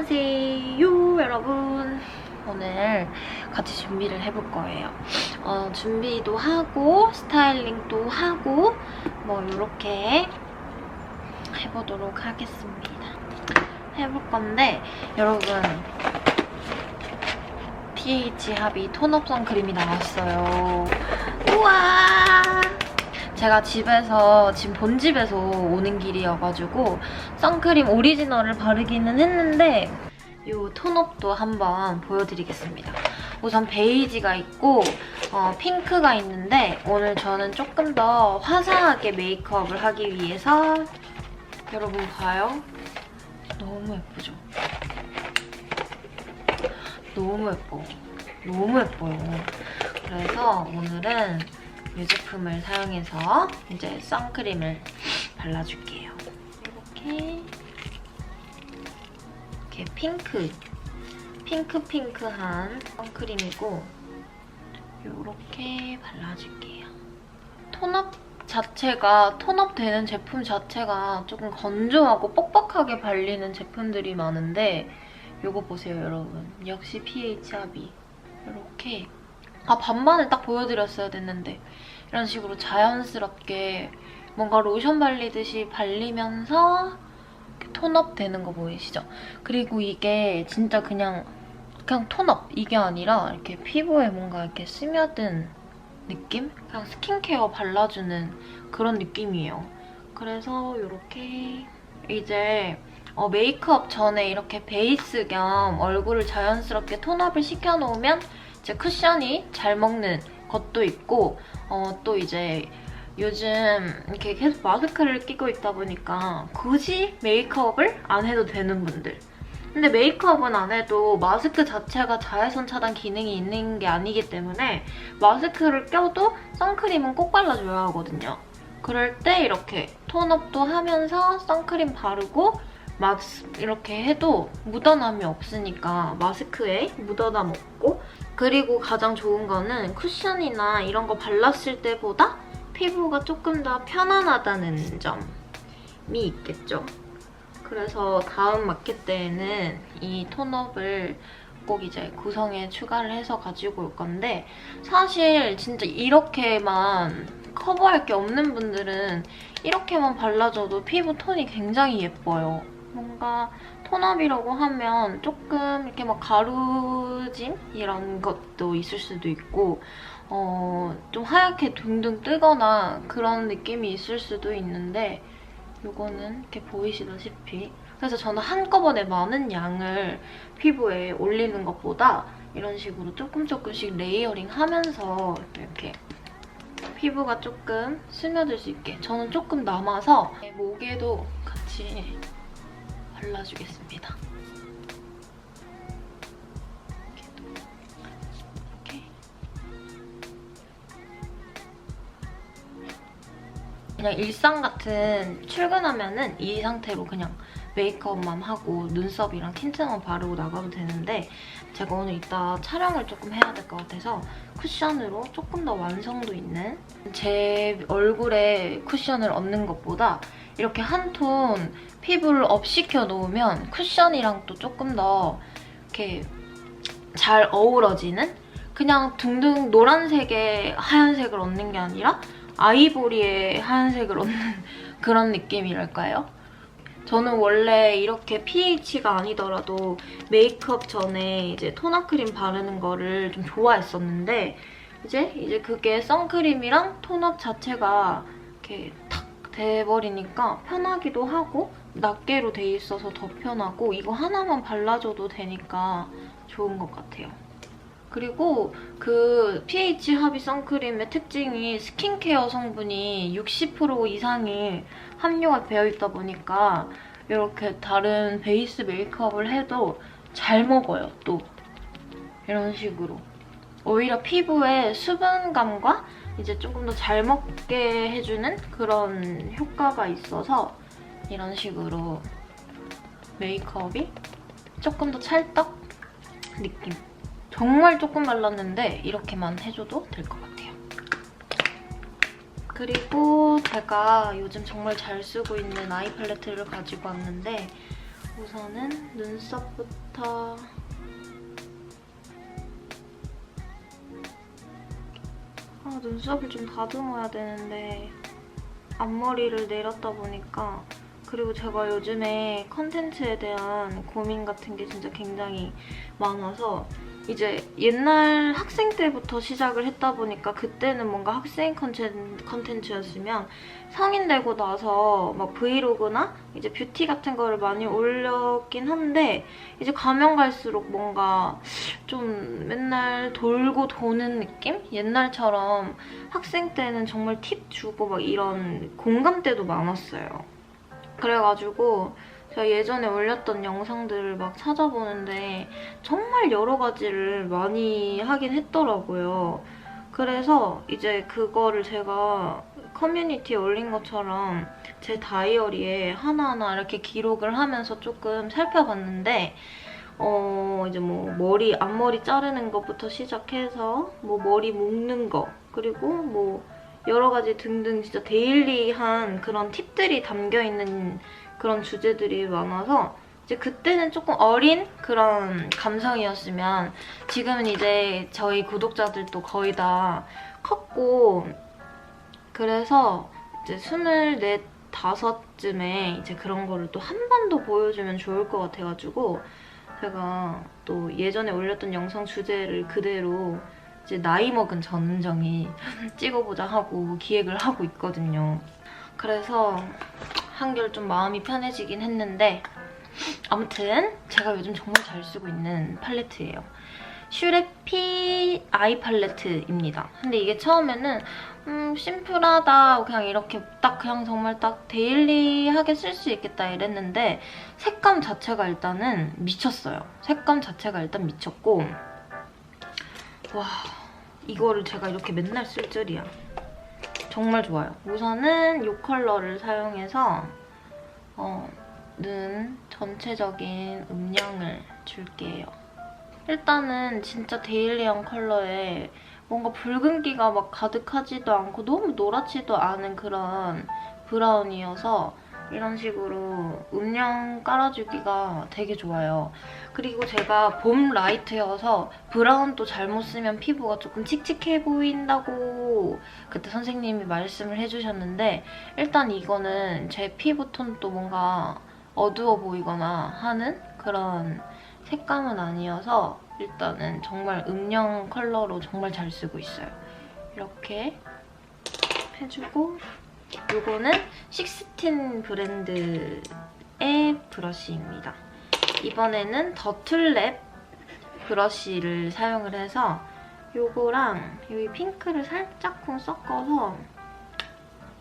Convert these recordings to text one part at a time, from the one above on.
안녕하세요 여러분. 오늘 같이 준비를 해볼 거예요. 어, 준비도 하고 스타일링도 하고 뭐 이렇게 해보도록 하겠습니다. 해볼 건데 여러분. pH 합이 톤업 선크림이 나왔어요. 우와 제가 집에서 지금 본집에서 오는 길이어가지고 선크림 오리지널을 바르기는 했는데 이 톤업도 한번 보여드리겠습니다. 우선 베이지가 있고 어, 핑크가 있는데 오늘 저는 조금 더 화사하게 메이크업을 하기 위해서 여러분 봐요. 너무 예쁘죠? 너무 예뻐. 너무 예뻐요. 그래서 오늘은 이 제품을 사용해서 이제 선크림을 발라줄게요. 이렇게 이렇게 핑크 핑크핑크한 선크림이고 이렇게 발라줄게요. 톤업 자체가 톤업 되는 제품 자체가 조금 건조하고 뻑뻑하게 발리는 제품들이 많은데 이거 보세요 여러분 역시 pH 합이 이렇게 아 반반을 딱 보여드렸어야 됐는데 이런 식으로 자연스럽게 뭔가 로션 발리듯이 발리면서 톤업 되는 거 보이시죠? 그리고 이게 진짜 그냥 그냥 톤업 이게 아니라 이렇게 피부에 뭔가 이렇게 스며든 느낌? 그냥 스킨케어 발라주는 그런 느낌이에요. 그래서 이렇게 이제 어, 메이크업 전에 이렇게 베이스 겸 얼굴을 자연스럽게 톤업을 시켜놓으면 이 제 쿠션이 잘 먹는 것도 있고 어, 또 이제 요즘 이렇게 계속 마스크를 끼고 있다 보니까 굳이 메이크업을 안 해도 되는 분들 근데 메이크업은 안 해도 마스크 자체가 자외선 차단 기능이 있는 게 아니기 때문에 마스크를 껴도 선크림은 꼭 발라줘야 하거든요. 그럴 때 이렇게 톤업도 하면서 선크림 바르고 마스 이렇게 해도 묻어남이 없으니까 마스크에 묻어남 없고 그리고 가장 좋은 거는 쿠션이나 이런 거 발랐을 때보다 피부가 조금 더 편안하다는 점이 있겠죠. 그래서 다음 마켓 때에는 이 톤업을 꼭 이제 구성에 추가를 해서 가지고 올 건데 사실 진짜 이렇게만 커버할 게 없는 분들은 이렇게만 발라줘도 피부 톤이 굉장히 예뻐요. 뭔가 톤업이라고 하면 조금 이렇게 막 가루짐? 이런 것도 있을 수도 있고 어, 좀 하얗게 둥둥 뜨거나 그런 느낌이 있을 수도 있는데 이거는 이렇게 보이시다시피. 그래서 저는 한꺼번에 많은 양을 피부에 올리는 것보다 이런 식으로 조금 조금씩 레이어링 하면서 이렇게 피부가 조금 스며들 수 있게 저는 조금 남아서 목에도 같이 발라주겠습니다. 그냥 일상 같은 출근하면은 이 상태로 그냥 메이크업만 하고 눈썹이랑 틴트만 바르고 나가도 되는데 제가 오늘 이따 촬영을 조금 해야 될 것 같아서 쿠션으로 조금 더 완성도 있는 제 얼굴에 쿠션을 얹는 것보다 이렇게 한 톤 피부를 업시켜 놓으면 쿠션이랑 또 조금 더 이렇게 잘 어우러지는 그냥 둥둥 노란색에 하얀색을 얹는 게 아니라 아이보리에 하얀색을 얹는 그런 느낌이랄까요? 저는 원래 이렇게 pH가 아니더라도 메이크업 전에 이제 토너 크림 바르는 거를 좀 좋아했었는데 이제 이제 그게 선크림이랑 톤업 자체가 이렇게 탁 돼버리니까 편하기도 하고 낱개로 돼 있어서 더 편하고 이거 하나만 발라줘도 되니까 좋은 것 같아요. 그리고 그 pH 합의 선크림의 특징이 스킨케어 성분이 60% 이상이 함유가 되어 있다 보니까 이렇게 다른 베이스 메이크업을 해도 잘 먹어요, 또. 이런 식으로. 오히려 피부에 수분감과 이제 조금 더 잘 먹게 해주는 그런 효과가 있어서 이런 식으로 메이크업이 조금 더 찰떡 느낌. 정말 조금 발랐는데 이렇게만 해줘도 될 것 같아요. 그리고 제가 요즘 정말 잘 쓰고 있는 아이 팔레트를 가지고 왔는데 우선은 눈썹부터 눈썹을 좀 다듬어야 되는데 앞머리를 내렸다 보니까 그리고 제가 요즘에 컨텐츠에 대한 고민 같은 게 진짜 굉장히 많아서 이제 옛날 학생 때부터 시작을 했다 보니까 그때는 뭔가 학생 컨텐- 컨텐츠였으면 성인 되고 나서 막 브이로그나 이제 뷰티 같은 거를 많이 올렸긴 한데 이제 가면 갈수록 뭔가 좀 맨날 돌고 도는 느낌? 옛날처럼 학생 때는 정말 팁 주고 막 이런 공감대도 많았어요. 그래가지고 제가 예전에 올렸던 영상들을 막 찾아보는데 정말 여러 가지를 많이 하긴 했더라고요. 그래서 이제 그거를 제가 커뮤니티에 올린 것처럼 제 다이어리에 하나하나 이렇게 기록을 하면서 조금 살펴봤는데 어 이제 뭐 머리 앞머리 자르는 것부터 시작해서 뭐 머리 묶는 거 그리고 뭐 여러 가지 등등 진짜 데일리한 그런 팁들이 담겨 있는 그런 주제들이 많아서 이제 그때는 조금 어린 그런 감성이었으면 지금은 이제 저희 구독자들도 거의 다 컸고 그래서 이제 스물넷 다섯쯤에 이제 그런 거를 또 한 번 더 보여주면 좋을 것 같아가지고 제가 또 예전에 올렸던 영상 주제를 그대로 이제 나이 먹은 전은정이 찍어보자 하고 기획을 하고 있거든요. 그래서 한결 좀 마음이 편해지긴 했는데 아무튼 제가 요즘 정말 잘 쓰고 있는 팔레트예요. 슈레피 아이 팔레트입니다. 근데 이게 처음에는 음, 심플하다 그냥 이렇게 딱 그냥 정말 딱 데일리하게 쓸 수 있겠다 이랬는데 색감 자체가 일단은 미쳤어요. 색감 자체가 일단 미쳤고 와 이거를 제가 이렇게 맨날 쓸 줄이야. 정말 좋아요. 우선은 이 컬러를 사용해서 어, 눈 전체적인 음영을 줄게요. 일단은 진짜 데일리한 컬러에 뭔가 붉은기가 막 가득하지도 않고 너무 노랗지도 않은 그런 브라운이어서 이런 식으로 음영 깔아주기가 되게 좋아요. 그리고 제가 봄 라이트여서 브라운도 잘못 쓰면 피부가 조금 칙칙해 보인다고 그때 선생님이 말씀을 해주셨는데 일단 이거는 제 피부 톤도 뭔가 어두워 보이거나 하는 그런 색감은 아니어서 일단은 정말 음영 컬러로 정말 잘 쓰고 있어요. 이렇게 해주고 이거는 식스틴 브랜드의 브러쉬입니다. 이번에는 더툴랩 브러쉬를 사용을 해서 요거랑 여기 핑크를 살짝쿵 섞어서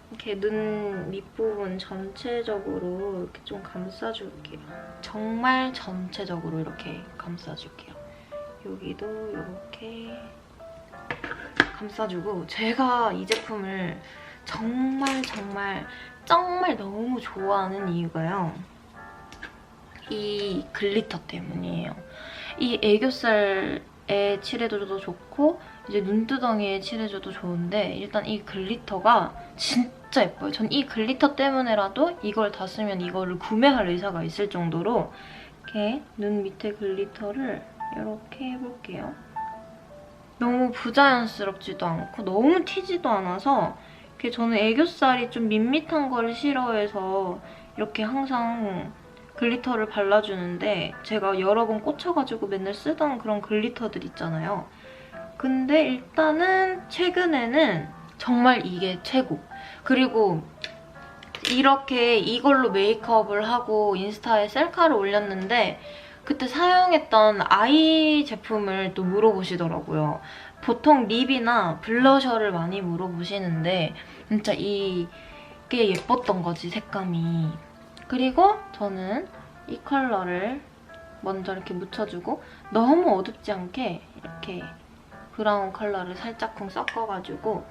이렇게 눈 밑부분 전체적으로 이렇게 좀 감싸줄게요. 정말 전체적으로 이렇게 감싸줄게요. 여기도 이렇게 감싸주고 제가 이 제품을 정말 정말 정말 너무 좋아하는 이유가요. 이 글리터 때문이에요. 이 애교살에 칠해줘도 좋고 이제 눈두덩이에 칠해줘도 좋은데 일단 이 글리터가 진짜 예뻐요. 전 이 글리터 때문에라도 이걸 다 쓰면 이거를 구매할 의사가 있을 정도로 이렇게 눈 밑에 글리터를 이렇게 해볼게요. 너무 부자연스럽지도 않고 너무 튀지도 않아서 저는 애교살이 좀 밋밋한 걸 싫어해서 이렇게 항상 글리터를 발라주는데 제가 여러 번 꽂혀가지고 맨날 쓰던 그런 글리터들 있잖아요. 근데 일단은 최근에는 정말 이게 최고. 그리고 이렇게 이걸로 메이크업을 하고 인스타에 셀카를 올렸는데 그때 사용했던 아이 제품을 또 물어보시더라고요. 보통 립이나 블러셔를 많이 물어보시는데 진짜 이게 예뻤던 거지, 색감이. 그리고 저는 이 컬러를 먼저 이렇게 묻혀주고 너무 어둡지 않게 이렇게 브라운 컬러를 살짝쿵 섞어가지고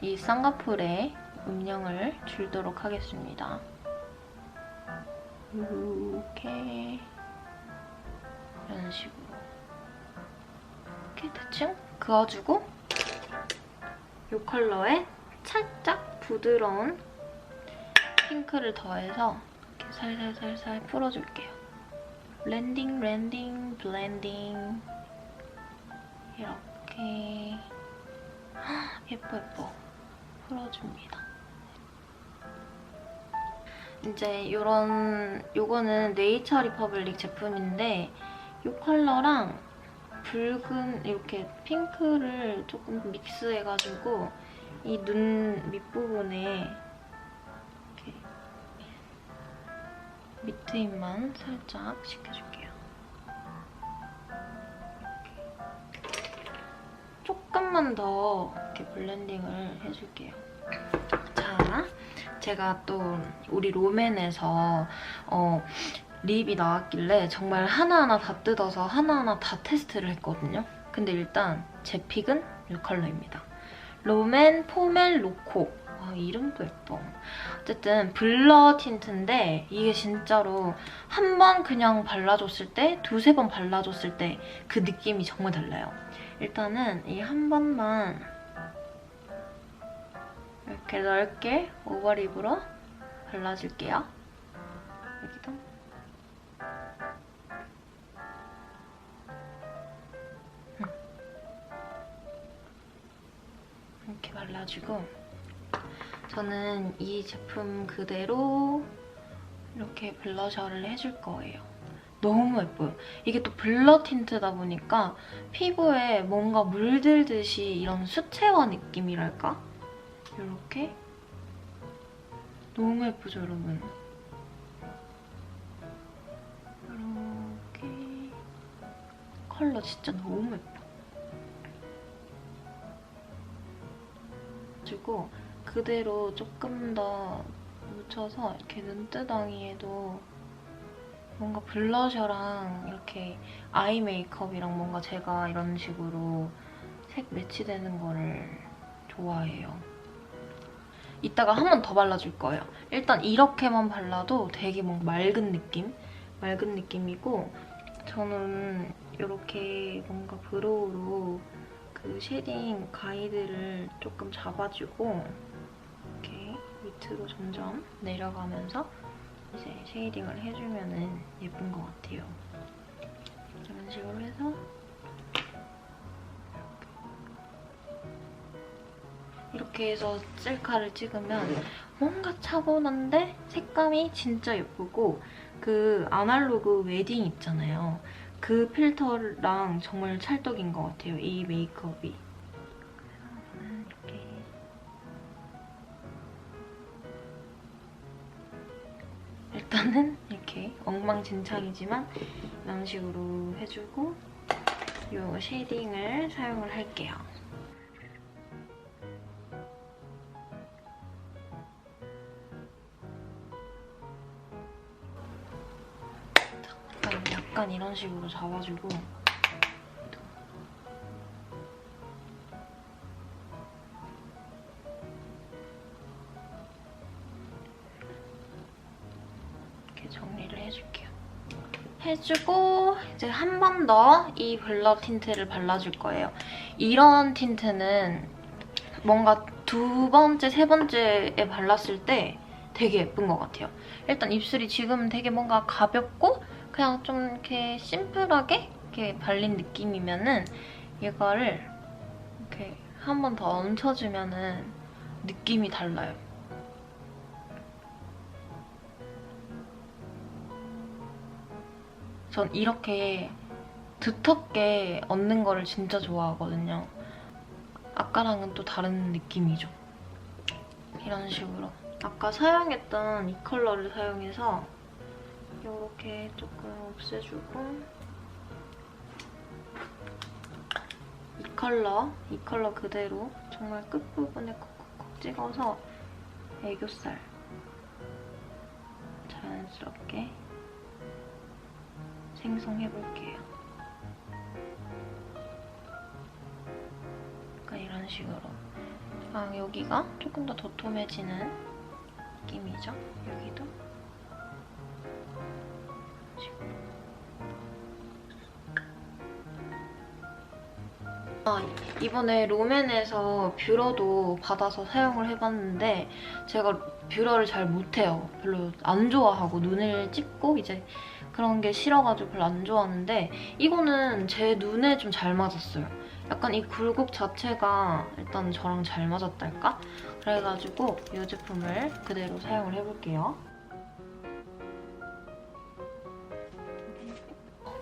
이 쌍꺼풀에 음영을 줄도록 하겠습니다. 이렇게 이런 식으로 이렇게 대충 그어주고 이 컬러에 살짝 부드러운 핑크를 더해서 이렇게 살살살살 풀어줄게요. 블렌딩, 랜딩, 블렌딩 이렇게 헉, 예뻐 예뻐 풀어줍니다. 이제 요런 요거는 네이처 리퍼블릭 제품인데 이 컬러랑 붉은 이렇게 핑크를 조금 믹스해가지고 이 눈 밑부분에 이렇게 밑트임만 살짝 시켜줄게요. 조금만 더 이렇게 블렌딩을 해줄게요. 자, 제가 또 우리 롬앤에서 어, 립이 나왔길래 정말 하나하나 다 뜯어서 하나하나 다 테스트를 했거든요. 근데 일단 제 픽은 이 컬러입니다. 롬앤 포멜 로코. 아, 이름도 예뻐. 어쨌든 블러 틴트인데 이게 진짜로 한 번 그냥 발라줬을 때 두세 번 발라줬을 때 그 느낌이 정말 달라요. 일단은 이 한 번만 이렇게 넓게 오버립으로 발라줄게요. 여기도. 발라주고 저는 이 제품 그대로 이렇게 블러셔를 해줄 거예요. 너무 예뻐요. 이게 또 블러 틴트다 보니까 피부에 뭔가 물들듯이 이런 수채화 느낌이랄까? 이렇게 너무 예쁘죠, 여러분? 이렇게 컬러 진짜 너무 예뻐. 그리고 그대로 조금 더 묻혀서 이렇게 눈두덩이에도 뭔가 블러셔랑 이렇게 아이 메이크업이랑 뭔가 제가 이런 식으로 색 매치되는 거를 좋아해요. 이따가 한 번 더 발라줄 거예요. 일단 이렇게만 발라도 되게 뭔가 맑은 느낌? 맑은 느낌이고 저는 이렇게 뭔가 브로우로 그 쉐딩 가이드를 조금 잡아주고 이렇게 밑으로 점점 내려가면서 이제 쉐이딩을 해주면 예쁜 것 같아요. 이런 식으로 해서 이렇게 해서 셀카를 찍으면 뭔가 차분한데 색감이 진짜 예쁘고 그 아날로그 웨딩 있잖아요. 그 필터랑 정말 찰떡인 것 같아요. 이 메이크업이. 그래서 저는 이렇게 일단은 이렇게 엉망진창이지만 이런 식으로 해주고 이 쉐이딩을 사용을 할게요. 이런 식으로 잡아주고 이렇게 정리를 해줄게요. 해주고 이제 한 번 더 이 블러 틴트를 발라줄 거예요. 이런 틴트는 뭔가 두 번째, 세 번째에 발랐을 때 되게 예쁜 것 같아요. 일단 입술이 지금 되게 뭔가 가볍고 그냥 좀 이렇게 심플하게 이렇게 발린 느낌이면은 이거를 이렇게 한 번 더 얹혀주면은 느낌이 달라요. 전 이렇게 두텁게 얹는 거를 진짜 좋아하거든요. 아까랑은 또 다른 느낌이죠. 이런 식으로. 아까 사용했던 이 컬러를 사용해서 이렇게 조금 없애주고 이 컬러, 이 컬러 그대로 정말 끝부분에 콕콕콕 찍어서 애교살 자연스럽게 생성해볼게요. 약간 이런 식으로. 아, 여기가 조금 더 도톰해지는 느낌이죠? 여기도. 아, 이번에 롬앤에서 뷰러도 받아서 사용을 해봤는데 제가 뷰러를 잘 못해요. 별로 안 좋아하고 눈을 찝고 이제 그런 게 싫어가지고 별로 안 좋아하는데 이거는 제 눈에 좀 잘 맞았어요. 약간 이 굴곡 자체가 일단 저랑 잘 맞았달까? 그래가지고 이 제품을 그대로 사용을 해볼게요.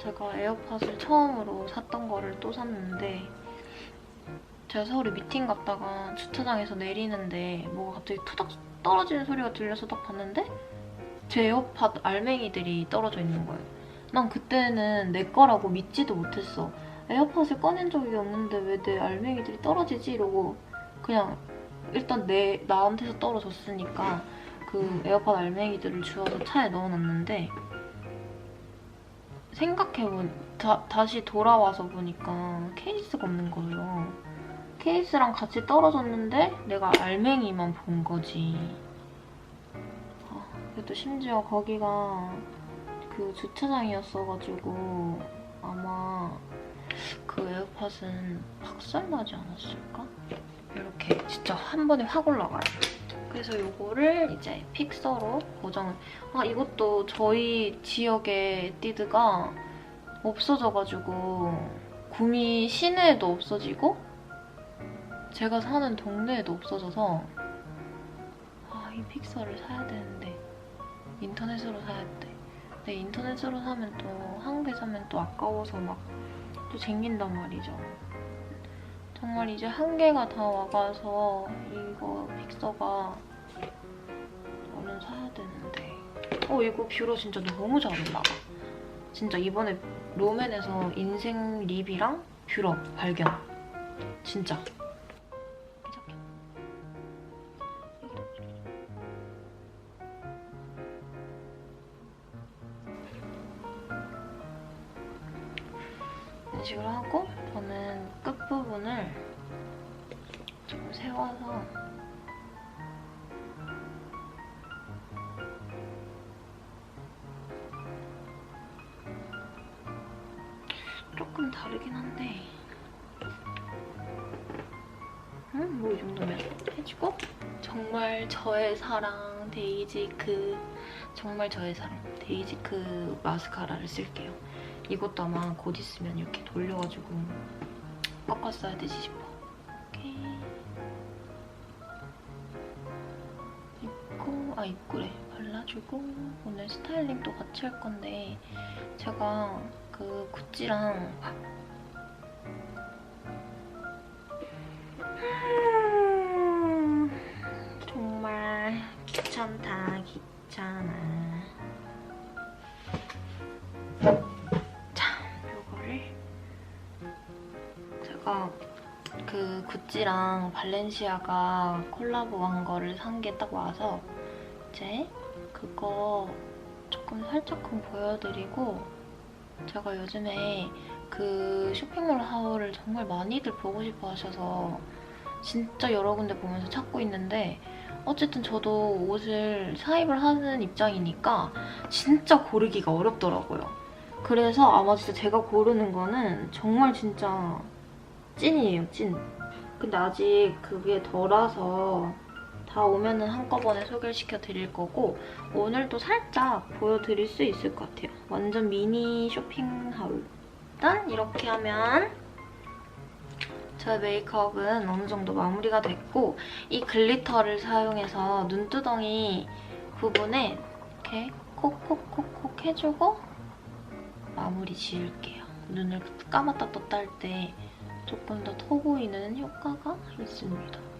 제가 에어팟을 처음으로 샀던 거를 또 샀는데 제가 서울에 미팅 갔다가 주차장에서 내리는데 뭐가 갑자기 투닥 떨어지는 소리가 들려서 딱 봤는데 제 에어팟 알맹이들이 떨어져 있는 거예요. 난 그때는 내 거라고 믿지도 못했어. 에어팟을 꺼낸 적이 없는데 왜 내 알맹이들이 떨어지지? 이러고 그냥 일단 내 나한테서 떨어졌으니까 그 에어팟 알맹이들을 주워서 차에 넣어놨는데 생각해본 다, 다시 돌아와서 보니까 케이스가 없는 거예요. 케이스랑 같이 떨어졌는데 내가 알맹이만 본 거지. 아, 그래도 심지어 거기가 그 주차장이었어가지고 아마 그 에어팟은 박살나지 않았을까? 이렇게 진짜 한 번에 확 올라가요. 그래서 이거를 이제 픽서로 고정을 아 이것도 저희 지역의 에뛰드가 없어져가지고 구미 시내에도 없어지고 제가 사는 동네에도 없어져서 아 이 픽서를 사야 되는데 인터넷으로 사야 돼. 근데 인터넷으로 사면 또 한 개 사면 또 아까워서 막 또 쟁긴단 말이죠. 정말 이제 한 개가 다 와가서 이거 픽서가 얼른 사야 되는데. 어 이거 뷰러 진짜 너무 잘 올라가 진짜 이번에 롬앤에서 인생 립이랑 뷰러 발견. 진짜 조금 다르긴 한데. 음, 뭐이 정도면. 해주고? 정말 저의 사랑 데이지크 정말 저의 사랑 데이지크 마스카라를 쓸게요. 이것도 아마 곧 있으면 이렇게 돌려가지고 꺾었어야 되지 싶어. 이렇게 입고 아 입고래 발라주고 오늘 스타일링도 같이 할 건데 제가 그 구찌랑 음, 정말 귀찮다 귀찮아. 자 요거를 제가 그 구찌랑 발렌시아가 콜라보한 거를 산 게 딱 와서 이제 그거 조금 살짝금 보여드리고 제가 요즘에 그 쇼핑몰 하울을 정말 많이들 보고 싶어 하셔서 진짜 여러 군데 보면서 찾고 있는데 어쨌든 저도 옷을 사입을 하는 입장이니까 진짜 고르기가 어렵더라고요. 그래서 아마 진짜 제가 고르는 거는 정말 진짜 찐이에요, 찐. 근데 아직 그게 덜어서 다 오면은 한꺼번에 소개를 시켜드릴 거고 오늘도 살짝 보여드릴 수 있을 것 같아요. 완전 미니 쇼핑하울. 일단 이렇게 하면 저의 메이크업은 어느 정도 마무리가 됐고 이 글리터를 사용해서 눈두덩이 부분에 이렇게 콕콕콕콕 해주고 마무리 지을게요. 눈을 감았다 떴다 할 때 조금 더 커 보이는 효과가 있습니다.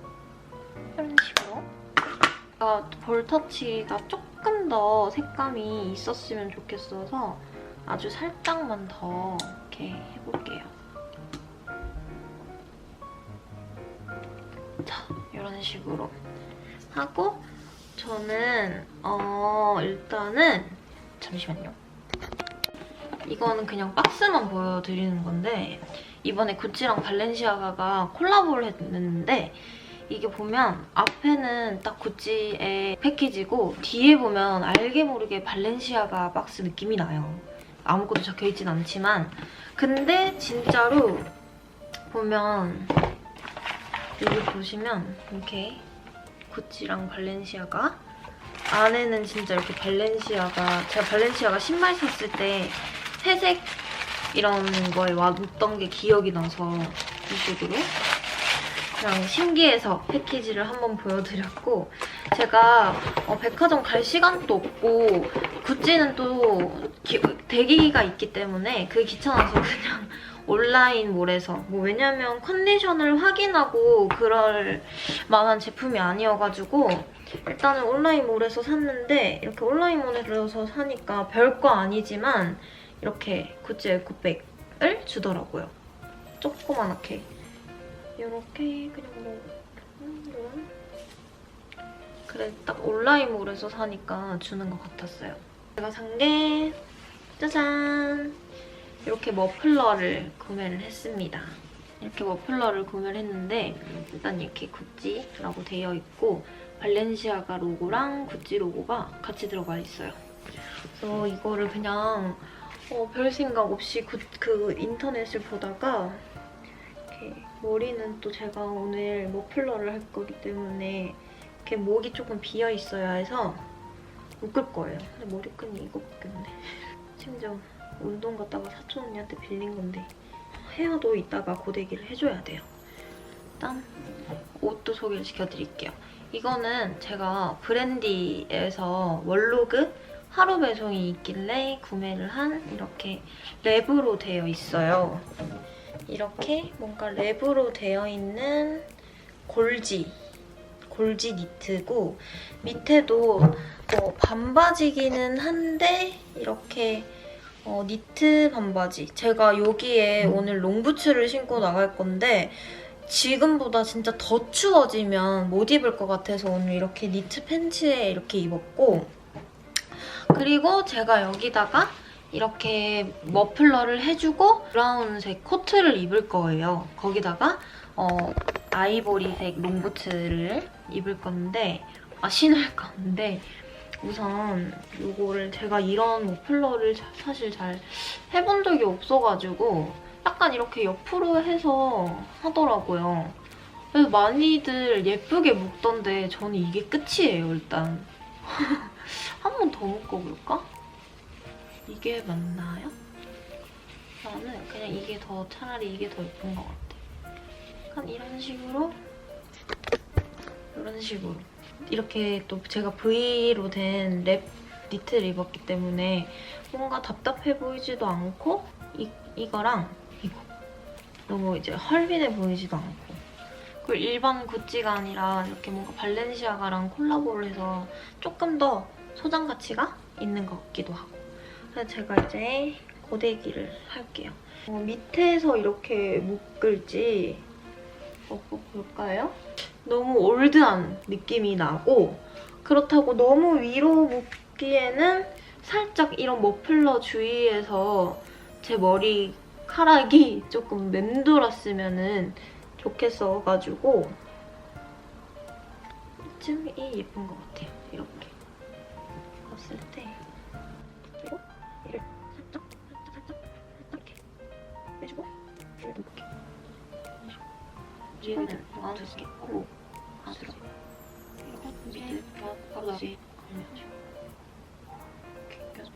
이런 식으로 제가 볼터치가 조금 더 색감이 있었으면 좋겠어서 아주 살짝만 더 이렇게 해볼게요. 자, 이런 식으로 하고 저는 어 일단은 잠시만요. 이거는 그냥 박스만 보여드리는 건데 이번에 구찌랑 발렌시아가가 콜라보를 했는데 이게 보면 앞에는 딱 구찌의 패키지고 뒤에 보면 알게 모르게 발렌시아가 박스 느낌이 나요. 아무것도 적혀있진 않지만 근데 진짜로 보면 여기 보시면 이렇게 구찌랑 발렌시아가 안에는 진짜 이렇게 발렌시아가 제가 발렌시아가 신발 샀을 때 회색 이런 거에 왔던 게 기억이 나서 이 식으로 그냥 신기해서 패키지를 한번 보여드렸고 제가 어, 백화점 갈 시간도 없고 구찌는 또 기- 대기가 있기 때문에 그게 귀찮아서 그냥 온라인몰에서 뭐 왜냐면 컨디션을 확인하고 그럴 만한 제품이 아니어가지고 일단은 온라인몰에서 샀는데 이렇게 온라인몰에서 사니까 별거 아니지만 이렇게 구찌 에코백을 주더라고요. 조그만하게 이렇게 그냥 뭐 음, 이런 그래 딱 온라인몰에서 사니까 주는 것 같았어요. 제가 산 게 짜잔 이렇게 머플러를 구매를 했습니다. 이렇게 머플러를 구매를 했는데 일단 이렇게 구찌라고 되어 있고 발렌시아가 로고랑 구찌 로고가 같이 들어가 있어요. 그래서 이거를 그냥 어, 별 생각 없이 그, 그 인터넷을 보다가 머리는 또 제가 오늘 머플러를 할 거기 때문에 이렇게 목이 조금 비어 있어야 해서 묶을 거예요. 근데 머리끈이 이거밖에 없네. 심지어 운동 갔다가 사촌 언니한테 빌린 건데 헤어도 이따가 고데기를 해줘야 돼요. 일단 옷도 소개를 시켜드릴게요. 이거는 제가 브랜디에서 월로그 하루 배송이 있길래 구매를 한 이렇게 랩으로 되어 있어요. 이렇게 뭔가 랩으로 되어 있는 골지 골지 니트고 밑에도 어, 반바지기는 한데 이렇게 어, 니트 반바지. 제가 여기에 오늘 롱부츠를 신고 나갈 건데 지금보다 진짜 더 추워지면 못 입을 것 같아서 오늘 이렇게 니트 팬츠에 이렇게 입었고 그리고 제가 여기다가 이렇게 머플러를 해주고 브라운색 코트를 입을 거예요. 거기다가 어, 아이보리색 롱부츠를 입을 건데 아 신을 건데 우선 이거를 제가 이런 머플러를 자- 사실 잘 해본 적이 없어가지고 약간 이렇게 옆으로 해서 하더라고요. 그래서 많이들 예쁘게 묶던데 저는 이게 끝이에요 일단. 한 번 더 묶어볼까? 이게 맞나요? 나는 그냥 이게 더 차라리 이게 더 예쁜 것 같아. 약간 이런 식으로? 이런 식으로. 이렇게 또 제가 V로 된 랩 니트를 입었기 때문에 뭔가 답답해 보이지도 않고 이, 이거랑 이거. 너무 이제 헐빈해 보이지도 않고. 그리고 일반 구찌가 아니라 이렇게 뭔가 발렌시아가랑 콜라보를 해서 조금 더 소장 가치가 있는 것 같기도 하고 그래서 제가 이제 고데기를 할게요 어, 밑에서 이렇게 묶을지 먹어볼까요? 너무 올드한 느낌이 나고 그렇다고 너무 위로 묶기에는 살짝 이런 머플러 주위에서 제 머리카락이 조금 맴돌았으면 좋겠어가지고 이쯤이 예쁜 것 같아요. 이렇게. 뒤에는 안 쓰고 안 쓰고 그리고 밑에 바로 다시 걸려줘 이렇게 껴서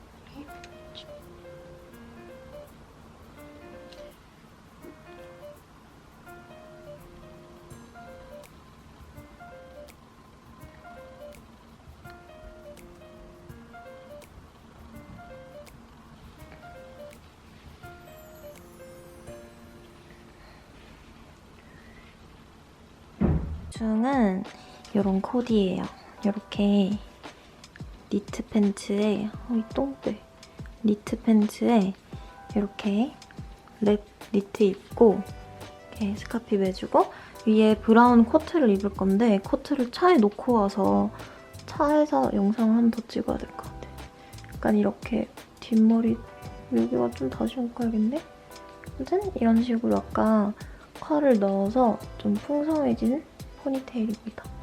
중은 이런 코디예요. 이렇게 니트 팬츠에 어이 똥배 니트 팬츠에 이렇게 랩 니트 입고 이렇게 스카피 매주고 위에 브라운 코트를 입을 건데 코트를 차에 놓고 와서 차에서 영상을 한 번 더 찍어야 될 것 같아요. 약간 이렇게 뒷머리 여기가 좀 다시 얹어야겠네? 아무튼 이런 식으로 약간 컬을 넣어서 좀 풍성해진 포니테일입니다.